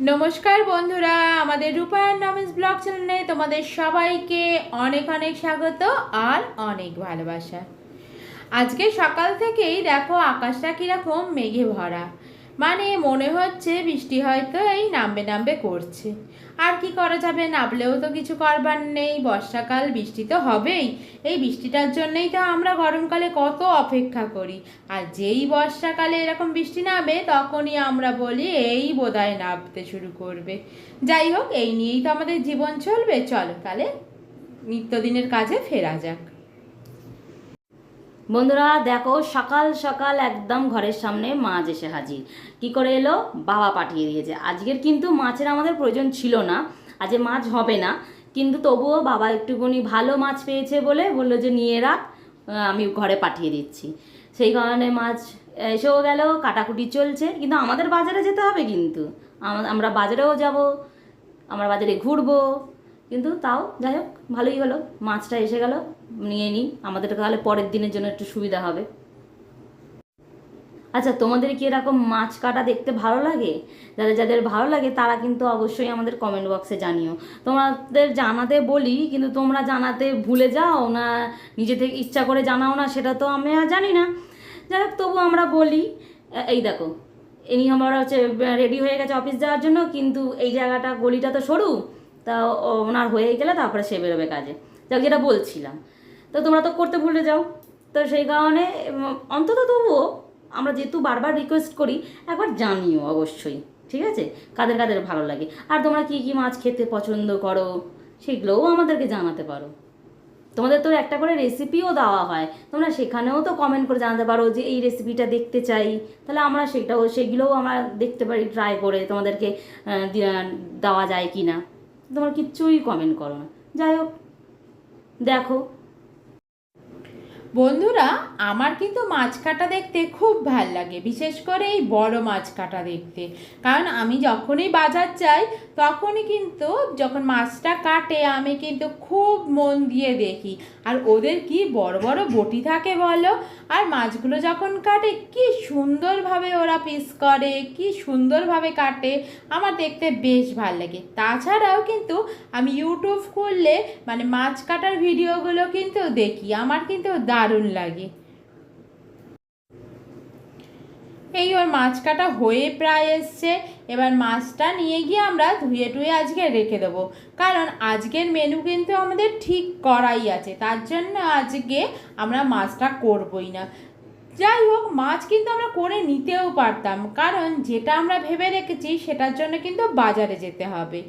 নমস্কার বন্ধুরা, আমাদের রূপায়ণ নমেন্স ব্লগ চ্যানেলে তোমাদের সবাইকে অনেক অনেক স্বাগত আর অনেক ভালোবাসা। আজকে সকাল থেকেই দেখো আকাশটা কীরকম মেঘে ভরা। মানে মনে হচ্ছে বৃষ্টি হয়তো এই নামবে নামবে করছে। আর কি করা যাবে নামলেও তো কিছু করবার নেই, বর্ষাকাল, বৃষ্টি তো হবেই। এই বৃষ্টিটার জন্যই তো আমরা গরমকালে কত অপেক্ষা করি। আর যেই বর্ষাকালে এরকম বৃষ্টি নামে, তখনই আমরা বলি এই বোধহয় নামতে শুরু করবে। যাই হোক, এই নিয়েই তো আমাদের জীবন চলবে। চলো তাহলে নিত্যদিনের কাজে ফেরা যাক। বন্ধুরা, দেখো, সকাল সকাল একদম ঘরের সামনে মাছ এসে হাজির। কি করে এলো? বাবা পাঠিয়ে দিয়েছে। আজকের কিন্তু মাছের আমাদের প্রয়োজন ছিল না। আজকে মাছ হবে না। কিন্তু তবুও বাবা একটুখানি ভালো মাছ পেয়েছে বলে বলল যে, নিয়ে রাখ আমি ঘরে পাঠিয়ে দিচ্ছি। সেই কারণে মাছ এসেও গেল, কাটাকুটি চলছে। কিন্তু আমাদের বাজারে যেতে হবে কিন্তু। আমরা বাজারেও যাব, আমরা বাজারে ঘুরবো। কিন্তু তাও যাই হোক, ভালোই হলো। মাছটা এসে গেল, নিয়ে নিই। আমাদের তাহলে পরের দিনের জন্য একটু সুবিধা হবে। আচ্ছা তোমাদের কি এরকম মাছ কাটা দেখতে ভালো লাগে? যাদের যাদের ভালো লাগে, তারা কিন্তু অবশ্যই আমাদের কমেন্ট বক্সে জানিও। তোমাদের জানাতে বলি, কিন্তু তোমরা জানাতে ভুলে যাও না, নিজে থেকে ইচ্ছা করে জানাও না, সেটা তো আমি আর জানি না। যাই হোক, তবু আমরা বলি এই দেখো। ইনি আমার হচ্ছে রেডি হয়ে গেছে অফিস যাওয়ার জন্য, কিন্তু এই জায়গাটা, গলিটা তো সরু। তা ওনার হয়ে গেলে তারপরে সে বেরোবে কাজে। যাক, যেটা বলছিলাম। তো তোমরা তো করতে ভুলে যাও। তো সেই কারণে অন্তত তবুও আমরা যেহেতু বারবার রিকোয়েস্ট করি, একবার জানিও অবশ্যই, ঠিক আছে? কাদের কাদের ভালো লাগে। আর তোমরা কী কী মাছ খেতে পছন্দ করো, সেগুলোও আমাদেরকে জানাতে পারো। তোমাদের তো একটা করে রেসিপিও দেওয়া হয়। তোমরা সেখানেও তো কমেন্ট করে জানাতে পারো যে, এই রেসিপিটা দেখতে চাই। তাহলে আমরা সেটাও, সেগুলোও আমরা দেখতে পারি ট্রাই করে তোমাদেরকে দেওয়া যায় কি না তোমরা কিচ্ছুই কমেন্ট করো না। যাই হোক দেখো বন্ধুরা, আমার কিন্তু মাছ কাটা দেখতে খুব ভালো লাগে, বিশেষ করে এই বড় মাছ কাটা দেখতে। কারণ আমি যখনই বাজার যাই, তখনই কিন্তু যখন মাছটা কাটে, আমি কিন্তু খুব মন দিয়ে দেখি। আর ওদের কি বড় বড় বটি থাকে বলো? আর মাছগুলো যখন কাটে, কি সুন্দরভাবে ওরা পিস করে, কি সুন্দরভাবে কাটে, আমার দেখতে বেশ ভালো লাগে। তাছাড়াও কিন্তু আমি ইউটিউব খুললে মানে মাছ কাটার ভিডিওগুলো কিন্তু দেখি, আমার কিন্তু দারুণ লাগে। এই ওর মাছ কাটা হয়ে প্রায় এসছে। এবার মাছটা নিয়ে গিয়ে আমরা ধুয়ে টুয়ে আজকে রেখে দেবো। কারণ আজকের মেনু কিন্তু আমাদের ঠিক করাই আছে। তার জন্য আজকে আমরা মাছটা করবই না। যাই হোক, মাছ কিন্তু আমরা করে নিতেও পারতাম। কারণ যেটা আমরা ভেবে রেখেছি, সেটার জন্য কিন্তু বাজারে যেতে হবে।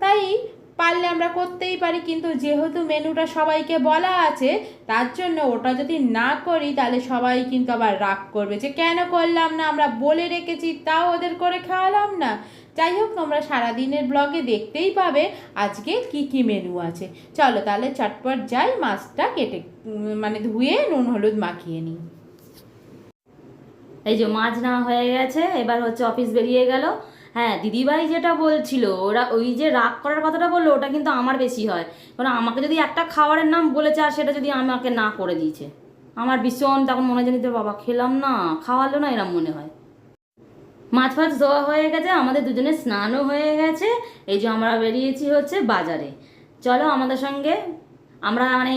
তাই পারলে আমরা করতেই পারি, কিন্তু যেহেতু মেনুটা সবাইকে বলা আছে, তার জন্য ওটা যদি না করি, তাহলে সবাই কিন্তু আবার রাগ করবে যে, কেন করলাম না? আমরা বলে রেখেছি, তাও ওদের করে খাওয়ালাম না। যাই হোক, তোমরা সারাদিনের ব্লগে দেখতেই পাবে আজকে কি কি মেনু আছে। চলো তাহলে চটপট যাই, মাছটা কেটে মানে ধুয়ে নুন, হলুদ মাখিয়ে নিই। এই যে মাছ না হয়ে গেছে, এবার হচ্ছে অফিস বেরিয়ে গেল। হ্যাঁ দিদিভাই যেটা বলছিল, ওরা ওই যে রাগ করার কথাটা বলল, ওটা কিন্তু আমার বেশি হয়। কারণ আমাকে যদি একটা খাবারের নাম বলেছে আর সেটা যদি আমাকে না করে দিয়েছে। আমার ভীষণ তখন মনে জানি তো বাবা, খেলাম না, খাওয়ালো না, এরম মনে হয়। মাছ ফাছ ধোয়া হয়ে গেছে, আমাদের দুজনের স্নানও হয়ে গেছে। এই যে আমরা বেরিয়েছি হচ্ছে বাজারে। চলো আমাদের সঙ্গে আমরা মানে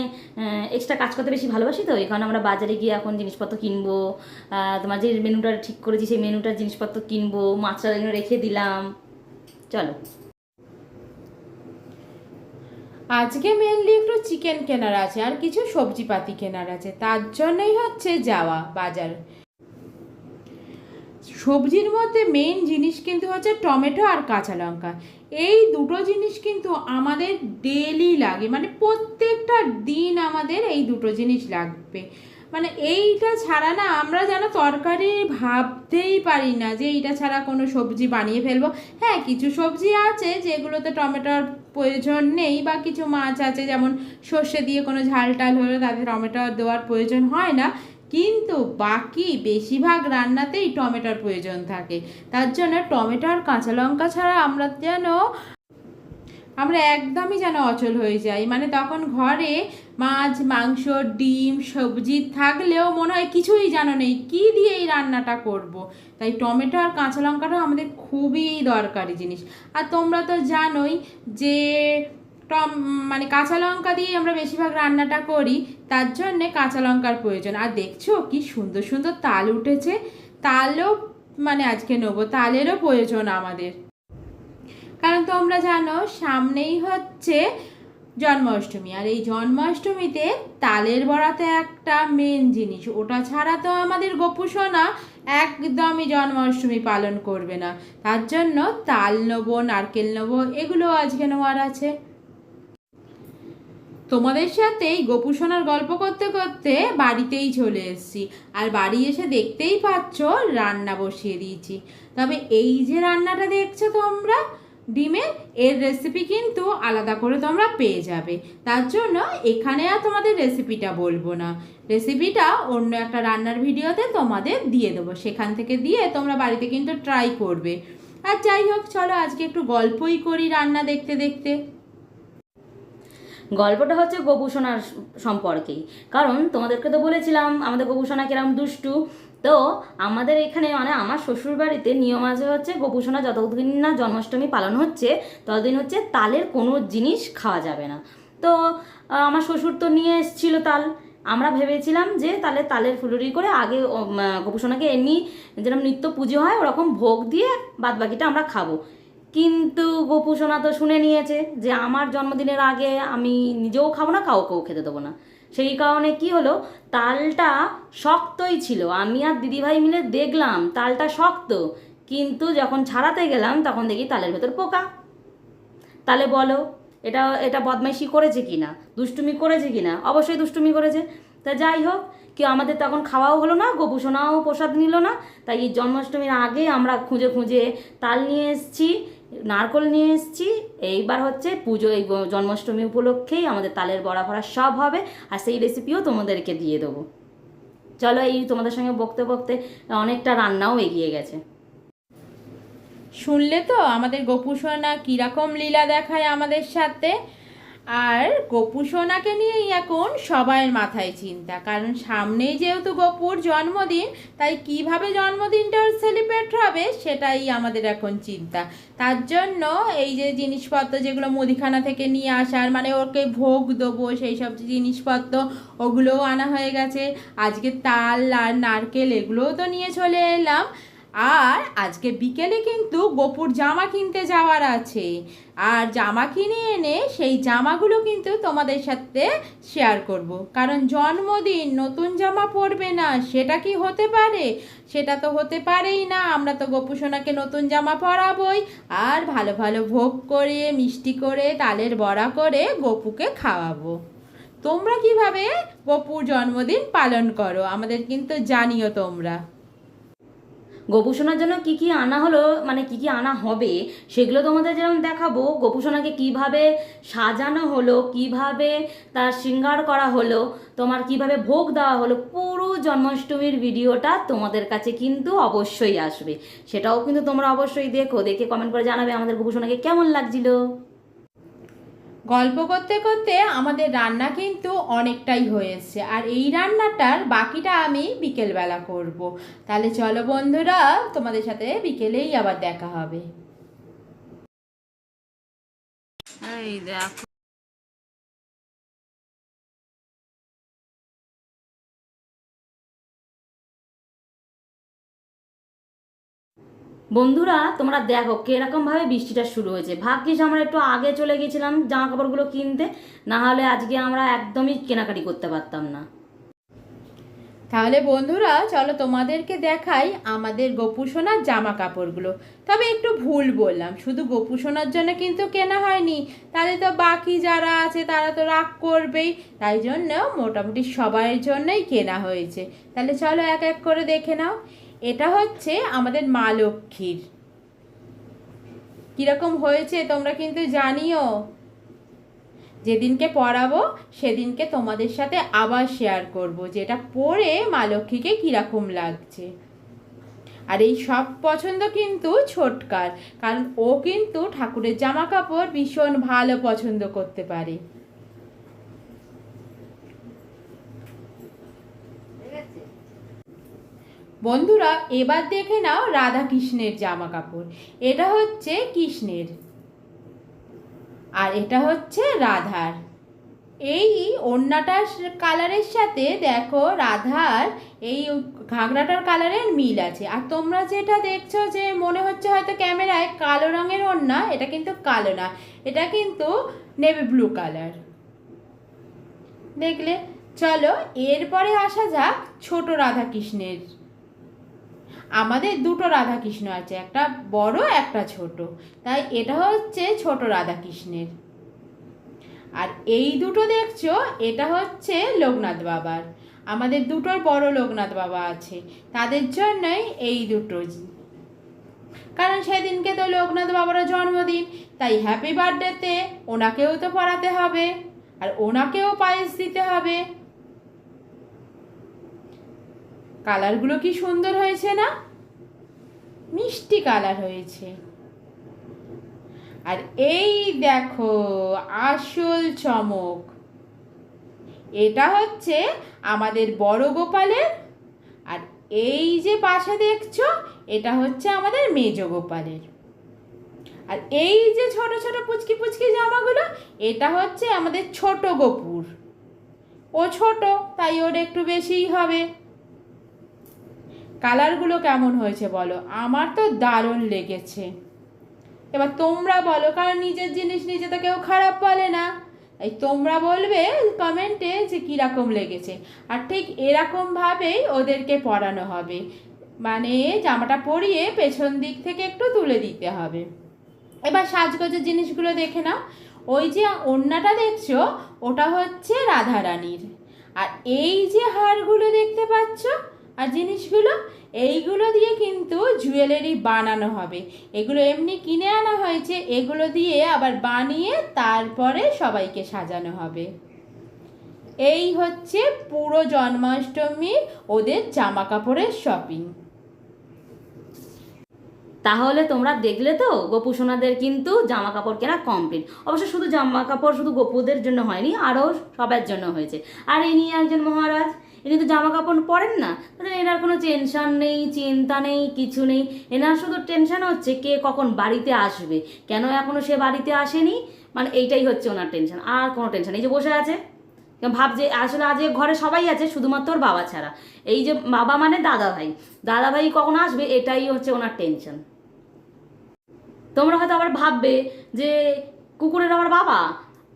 এক্সট্রা কাজ করতে বেশি ভালোবাসি তো এখানে আমরা বাজারে গিয়ে এখন জিনিসপত্র কিনবো। তোমার যে মেনুটা ঠিক করেছি, সেই মেনুটার জিনিসপত্র কিনবো, মাছটা রেখে দিলাম। চলো। আজকে মেনলি একটু চিকেন কেনার আছে, আর কিছু সবজিপাতি কেনার আছে। তার জন্যই হচ্ছে যাওয়া, বাজার। সবজির মধ্যে মেন জিনিস কিন্তু হচ্ছে টমেটো আর কাঁচা লঙ্কা। এই দুটো জিনিস কিন্তু আমাদের ডেলি লাগে। মানে প্রত্যেকটা দিন আমাদের এই দুটো জিনিস লাগবে। মানে এইটা ছাড়া না আমরা যেন তরকারি ভাবতেই পারি না যে এইটা ছাড়া কোনো সবজি বানিয়ে ফেলব। হ্যাঁ কিছু সবজি আছে যেগুলোতে টমেটোর প্রয়োজন নেই বা কিছু মাছ আছে যেমন সর্ষে দিয়ে কোনো ঝাল টাল হলে তাতে টমেটো দেওয়ার প্রয়োজন হয় না। কিন্তু বাকি বেশিরভাগ রান্নাতেই টমেটোর প্রয়োজন থাকে। তার জন্য টমেটো আর কাঁচা লঙ্কা ছাড়া আমরা যেন, আমরা একদমই যেন অচল হয়ে যাই। মানে তখন ঘরে মাছ, মাংস, ডিম, সবজি থাকলেও মনে হয় কিছুই যেন নেই। কী দিয়ে এই রান্নাটা করব। তাই টমেটো আর কাঁচা লঙ্কাটা আমাদের খুবই দরকারি জিনিস। আর তোমরা তো জানোই যে টম মানে কাঁচা লঙ্কা দিয়ে আমরা বেশিরভাগ রান্নাটা করি, তার জন্যে কাঁচা লঙ্কার প্রয়োজন। আর দেখছ কি সুন্দর সুন্দর তাল উঠেছে, তালও মানে আজকে নেব, তালেরও প্রয়োজন আমাদের। কারণ তোমরা জানো, সামনেই হচ্ছে জন্মাষ্টমী, আর এই জন্মাষ্টমীতে তালের বড়াতে একটা মেন জিনিস, ওটা ছাড়া তো আমাদের গোপুসোনা একদমই জন্মাষ্টমী পালন করবে না। তার জন্য তাল নেব, নারকেল নেব, এগুলো আজকে নেওয়ার আছে। তোমাদের সাথে এই গোপুসোনার গল্প করতে করতে বাড়িতেই চলে এসেছি। আর বাড়ি এসে দেখতেই পাচ্ছ রান্না বসিয়ে দিয়েছি। তবে এই যে রান্নাটা দেখছ তোমরা ডিমের এর রেসিপি কিন্তু আলাদা করে তোমরা পেয়ে যাবে। তার জন্য এখানে আর তোমাদের রেসিপিটা বলব না। রেসিপিটা অন্য একটা রান্নার ভিডিওতে তোমাদের দিয়ে দেবো। সেখান থেকে দিয়ে তোমরা বাড়িতে কিন্তু ট্রাই করবে। আর যাই হোক, চলো আজকে একটু গল্পই করি রান্না দেখতে দেখতে। গল্পটা হচ্ছে গোপুসোনার সম্পর্কেই কারণ তোমাদেরকে তো বলেছিলাম, আমাদের গোপুসোনা কিরম দুষ্টু। তো আমাদের এখানে মানে আমার শ্বশুর বাড়িতে নিয়ম আছে হচ্ছে গোপুসোনা যতদিন না জন্মাষ্টমী পালন হচ্ছে, ততদিন হচ্ছে তালের কোনো জিনিস খাওয়া যাবে না। তো আমার শ্বশুর তো নিয়ে এসেছিল তাল। আমরা ভেবেছিলাম যে তাহলে তালের ফুলুরি করে আগে গোপুসোনাকে এমনি যেরকম নিত্য পুজো হয় ওরকম ভোগ দিয়ে বাদ বাকিটা আমরা খাব। কিন্তু গোপুসোনা তো শুনে নিয়েছে যে আমার জন্মদিনের আগে আমি নিজেও খাব না, কাউকেও খেতে দেবো না। সেই কারণে কি হলো, তালটা শক্তই ছিল। আমি আর দিদিভাই মিলে দেখলাম তালটা শক্ত। কিন্তু যখন ছাড়াতে গেলাম, তখন দেখি তালের ভেতর পোকা। তাহলে বলো, এটা এটা বদমাইশি করেছে কি না? দুষ্টুমি করেছে কি না? অবশ্যই দুষ্টুমি করেছে। তা যাই হোক কি আমাদের তখন খাওয়াও হলো না গোপুসোনাও প্রসাদ নিল না। তাই জন্মাষ্টমীর আগে আমরা খুঁজে খুঁজে তাল নিয়ে এসেছি। নারকল নিয়ে এসেছি। এইবার হচ্ছে পুজো, এই জন্মাষ্টমী উপলক্ষেই আমাদের তালের বড়া ভরা সব হবে, আর সেই রেসিপিও তোমাদেরকে দিয়ে দেবো। চলো এই তোমাদের সঙ্গে বকতে বকতে অনেকটা রান্নাও এগিয়ে গেছে। শুনলে তো আমাদের গোপুসোনা কীরকম লীলা দেখায় আমাদের সাথে। আর গপু সোনাকে নিয়েই এখন সবাইয়ের মাথায় চিন্তা, কারণ সামনেই যেহেতু গোপুর জন্মদিন, তাই কীভাবে জন্মদিনটা ওর সেলিব্রেট হবে সেটাই আমাদের এখন চিন্তা। তার জন্য এই যে জিনিসপত্র যেগুলো মুদিখানা থেকে নিয়ে আসার মানে ওকে ভোগ দেবো, সেই সব জিনিসপত্র, ওগুলোও আনা হয়ে গেছে। আজকে তাল আর নারকেল এগুলোও তো নিয়ে চলে এলাম। আর আজকে বিকেলে কিন্তু গোপুর জামা কিনতে যাওয়ার আছে। আর জামা কিনে এনে সেই জামাগুলো কিন্তু তোমাদের সাথে শেয়ার করব। কারণ জন্মদিন, নতুন জামা পরবে না, সেটা কি হতে পারে? সেটা তো হতে পারেই না। আমরা তো গোপু সোনাকে নতুন জামা পরাবই। আর ভালো ভালো ভোগ করে, মিষ্টি করে, তালের বড়া করে গপুকে খাওয়াবো। তোমরা কীভাবে গপুর জন্মদিন পালন করো? আমাদের কিন্তু জানিও তোমরা। গোপুসোনার জন্য কি কি আনা হলো মানে কি কি আনা হবে, সেগুলো তোমাদের যেমন দেখাবো, গোপুসোনাকে কীভাবে সাজানো হলো, কীভাবে তার শৃঙ্গার করা হলো, তোমার কীভাবে ভোগ দেওয়া হলো, পুরো জন্মাষ্টমীর ভিডিওটা তোমাদের কাছে কিন্তু অবশ্যই আসবে। সেটাও কিন্তু তোমরা অবশ্যই দেখো, দেখে কমেন্ট করে জানাবে আমাদের গোপুসোনাকে কেমন লাগছিল। গল্প করতে করতে আমাদের রান্না কিন্তু অনেকটাই হয়েছে। আর এই রান্নাটার বাকিটা আমি বিকেলবেলা করব। তাহলে চলো বন্ধুরা, তোমাদের সাথে বিকেলেই আবার দেখা হবে। এই দেখো। বন্ধুরা, তোমরা দেখো কিরকমভাবে বৃষ্টিটা শুরু হয়েছে। ভাগ্যিস আমরা একটু আগে চলে গেছিলাম জামা কাপড়গুলো কিনতে, না হলে আজকে আমরা একদমই কেনাকাটি করতে পারতাম না। তাহলে বন্ধুরা, চলো তোমাদেরকে দেখাই আমাদের গোপুসোনার জামা কাপড়গুলো তবে একটু ভুল বললাম, শুধু গোপুসোনার জন্য কিন্তু কেনা হয়নি। তাহলে তো বাকি যারা আছে, তারা তো রাগ করবেই। তাই জন্য মোটামুটি সবাইয়ের জন্যই কেনা হয়েছে। তাহলে চলো এক এক করে দেখে নাও। এটা হচ্ছে আমাদের মা লক্ষ্মীর। কীরকম হয়েছে তোমরা কিন্তু জানিও। যেদিনকে পড়াবো, সেদিনকে তোমাদের সাথে আবার শেয়ার করব, যেটা পরে মা লক্ষ্মীকে কীরকম লাগছে। আর এই সব পছন্দ কিন্তু ছোটকার, কারণ ও কিন্তু ঠাকুরের জামা কাপড় ভীষণ ভালো পছন্দ করতে পারে। বন্ধুরা, এবার দেখে নাও রাধা কৃষ্ণের জামা কাপড় এটা হচ্ছে কৃষ্ণের আর এটা হচ্ছে রাধার। এই ওড়নাটার কালারের সাথে দেখো রাধার এই ঘাগরাটার কালারের মিল আছে। আর তোমরা যেটা দেখছ যে মনে হচ্ছে হয়তো ক্যামেরায় কালো রঙের ওড়না, এটা কিন্তু কালো না, এটা কিন্তু নেভি ব্লু কালার। দেখলে? চলো, এরপরে আসা যাক ছোট রাধা কৃষ্ণের আমাদের দুটো রাধা কৃষ্ণ আছে, একটা বড়, একটা ছোট। তাই এটা হচ্ছে ছোট রাধা কৃষ্ণের আর এই দুটো দেখছ, এটা হচ্ছে লোকনাথ বাবার। আমাদের দুটোর বড় লোকনাথ বাবা আছে। তাদের জন্যই এই দুটো। কারণ সেদিনকে তো লোকনাথ বাবারও জন্মদিন, তাই হ্যাপি বার্থডেতে ওনাকেও তো পড়াতে হবে, আর ওনাকেও পায়েস দিতে হবে। কালারগুলো কি সুন্দর হয়েছে না? মিষ্টি কালার হয়েছে। আর এই দেখো, আসল চমক। এটা হচ্ছে আমাদের বড় গোপালের, আর এই যে পাশে দেখছ, এটা হচ্ছে আমাদের মেজ গোপালের। আর এই যে ছোট ছোট পুচকি পুচকি জামাগুলো, এটা হচ্ছে আমাদের ছোট গোপুর। ও ছোট, তাই ওর একটু বেশিই হবে। কালারগুলো কেমন হয়েছে বলো? আমার তো দারুণ লেগেছে। এবার তোমরা বলো, কারণ নিজের জিনিস নিজে তো কেউ খারাপ বলে না। এই তোমরা বলবে কমেন্টে যে কীরকম লেগেছে। আর ঠিক এরকমভাবেই ওদেরকে পরানো হবে। মানে জামাটা পরিয়ে পেছন দিক থেকে একটু তুলে দিতে হবে। এবার সাজগোজের জিনিসগুলো দেখে নাও। ওই যে ওড়নাটা দেখছ, ওটা হচ্ছে রাধারানীর। আর এই যে হারগুলো দেখতে পাচ্ছ আর জিনিসগুলো এইগুলো দিয়ে কিন্তু জুয়েলারি বানানো হবে। এগুলো এমনি কিনে আনা হয়েছে, এগুলো দিয়ে আবার বানিয়ে তারপরে সবাইকে সাজানো হবে। এই হচ্ছে পুরো জন্মাষ্টমী ওদের জামা কাপড়ের শপিং তাহলে তোমরা দেখলে তো গোপু সোনাদের কিন্তু জামা কাপড় কেনা কমপ্লিট অবশ্য শুধু জামা কাপড় শুধু গোপুদের জন্য হয়নি, আরও সবার জন্য হয়েছে। আর ইনি একজন মহারাজ ইনি তো জামা কাপড় পরেন না, তাহলে এনার কোনো টেনশান নেই, চিন্তা নেই, কিছু নেই। এনার শুধু টেনশন হচ্ছে কে কখন বাড়িতে আসবে। কেন এখনও সে বাড়িতে আসেনি? মানে এইটাই হচ্ছে ওনার টেনশন আর কোনো টেনশন এই যে বসে আছে ভাবছে, আসলে আজ ঘরে সবাই আছে, শুধুমাত্র ওর বাবা ছাড়া। এই যে বাবা মানে দাদা ভাই দাদা ভাই কখন আসবে এটাই হচ্ছে ওনার টেনশন তোমরা হয়তো আবার ভাববে যে কুকুরের আবার বাবা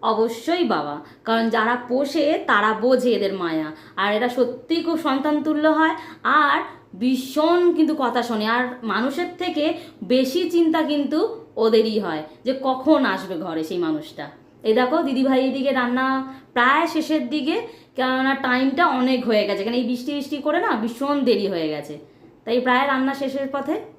অবশ্যই বাবা। কারণ যারা পোষে, তারা বোঝে এদের মায়া। আর এরা সত্যিই খুব সন্তান তুল্য হয়। আর ভীষণ কিন্তু কথা শোনে। আর মানুষের থেকে বেশি চিন্তা কিন্তু ওদেরই হয় যে কখন আসবে ঘরে সেই মানুষটা। এই দেখো, দিদিভাই এদিকে রান্না প্রায় শেষের দিকে, কেননা টাইমটা অনেক হয়ে গেছে। কারণ এই বৃষ্টি বৃষ্টি করে না ভীষণ দেরি হয়ে গেছে। তাই প্রায় রান্না শেষের পথে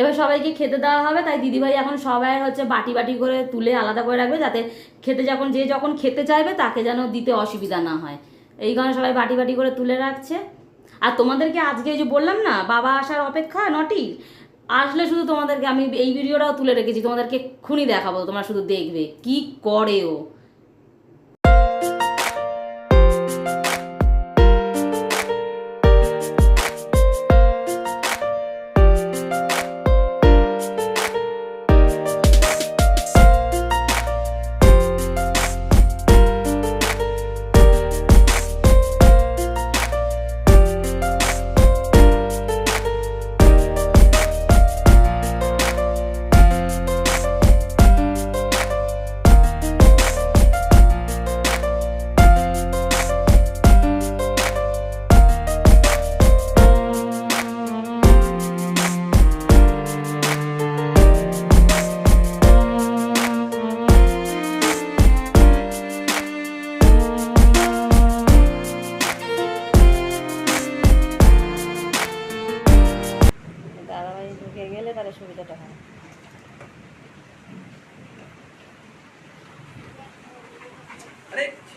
এবার সবাইকে খেতে দেওয়া হবে, তাই দিদিভাই এখন সবাই হচ্ছে বাটি বাটি করে তুলে আলাদা করে রাখবে যাতে খেতে যখন, যে যখন খেতে চাইবে তাকে যেন দিতে অসুবিধা না হয়। এই কারণে সবাই বাটি বাটি করে তুলে রাখছে। আর তোমাদেরকে আজকে যে বললাম না, বাবা আসার অপেক্ষা নটি? আসলে শুধু তোমাদেরকে আমি এই ভিডিওটাও তুলে রেখেছি, তোমাদেরকে খুনি দেখাবো, তোমরা শুধু দেখবে, কি করে ও?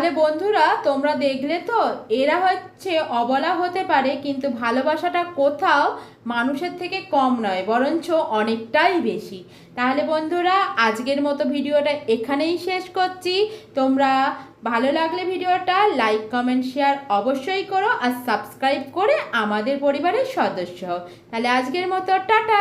তাহলে বন্ধুরা, তোমরা দেখলে তো, এরা হচ্ছে অবলা হতে পারে, কিন্তু ভালোবাসাটা কোথাও মানুষের থেকে কম নয়, বরঞ্চ অনেকটাই বেশি। তাহলে বন্ধুরা, আজকের মতো ভিডিওটা এখানেই শেষ করছি। তোমরা ভালো লাগলে ভিডিওটা, লাইক, কমেন্ট, শেয়ার অবশ্যই করো আর সাবস্ক্রাইব করে আমাদের পরিবারের সদস্য তাহলে আজকের মতো, টাটা!